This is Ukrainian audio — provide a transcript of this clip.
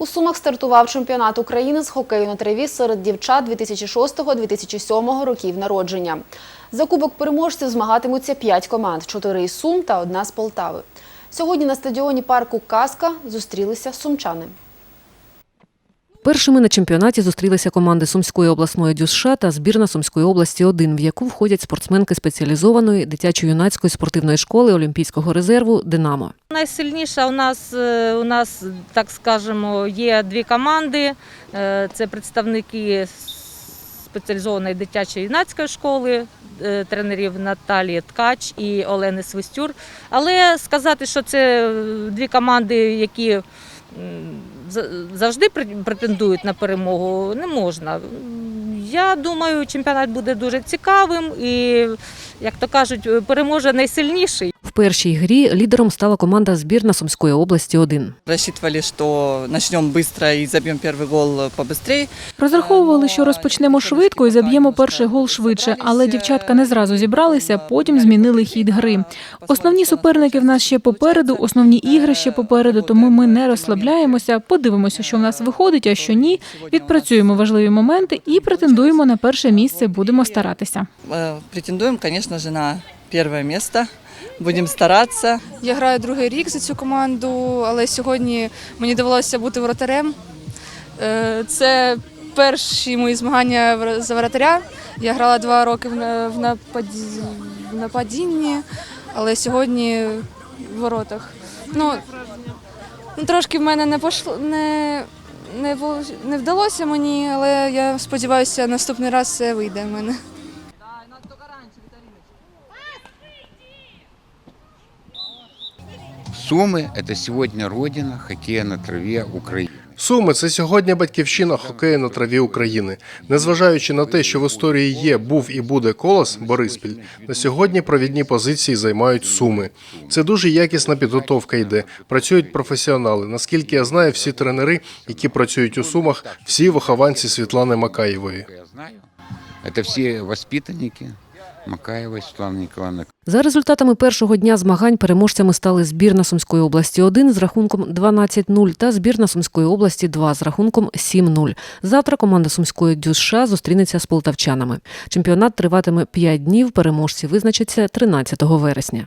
У Сумах стартував чемпіонат України з хокею на траві серед дівчат 2006-2007 років народження. За кубок переможців змагатимуться п'ять команд: чотири із Сум та одна з Полтави. Сьогодні на стадіоні парку Казка зустрілися сумчани. Першими на чемпіонаті зустрілися команди Сумської обласної ДЮСШ та збірна Сумської області 1 в яку входять спортсменки спеціалізованої дитячо-юнацької спортивної школи Олімпійського резерву Динамо. Найсильніша у нас е, у нас, так скажемо, є дві команди. Е, Це представники спеціалізованої дитячої юнацької школи, е, тренерів Наталії Ткач і Олени Свистюр. Але сказати, що це дві команди, які завжди пр- претендують на перемогу, не можна. Я думаю, чемпіонат буде дуже цікавим і, як то кажуть, переможе найсильніший В першій грі лідером стала команда збірна Сумської області 1 Рассчитывали, что начнем быстро и забьем первый гол побыстрее. Розраховували, що розпочнемо швидко і заб'ємо перший гол швидше, але дівчатка не зразу зібралися, потім змінили хід гри. Основні суперники в нас ще попереду, основні ігри ще попереду, тому ми не розслабляємося, подивимося, що в нас виходить, а що ні. Відпрацюємо важливі моменти і претендуємо на перше місце. Будемо старатися. Э, Претендуем, конечно же, на первое место. Будем стараться. Я граю другий рік за цю команду, але сьогодні мені довелося бути воротарем. Е, Це перші мої змагання за воротаря. Я грала два роки в нападі- в нападінні, але сьогодні в воротах. Ну, ну, трошки в мене не пошло, не, не, не вдалося мені, але я сподіваюся, наступний раз все вийде в мене. Сумы – это сегодня родина хоккея на траве Украины. Суми це сьогодні батьківщина хокею на траві України. Незважаючи на те, що в історії є, був і буде колос Бориспіль, на сьогодні провідні позиції займають суми. Це дуже якісна підготовка йде. Працюють професіонали. Наскільки я знаю, всі тренери, які працюють у сумах, всі вихованці Світлани Макаєвої. Я знаю. Это все воспитанники Макаевой Светланы Николаевны. За результатами першого дня змагань переможцями стали збірна Сумської області 1 з рахунком 12-0 та збірна Сумської області 2 з рахунком 7-0. Завтра команда Сумської ДЮСШ зустрінеться з полтавчанами. Чемпіонат триватиме 5 днів. Переможці визначаться 13 вересня.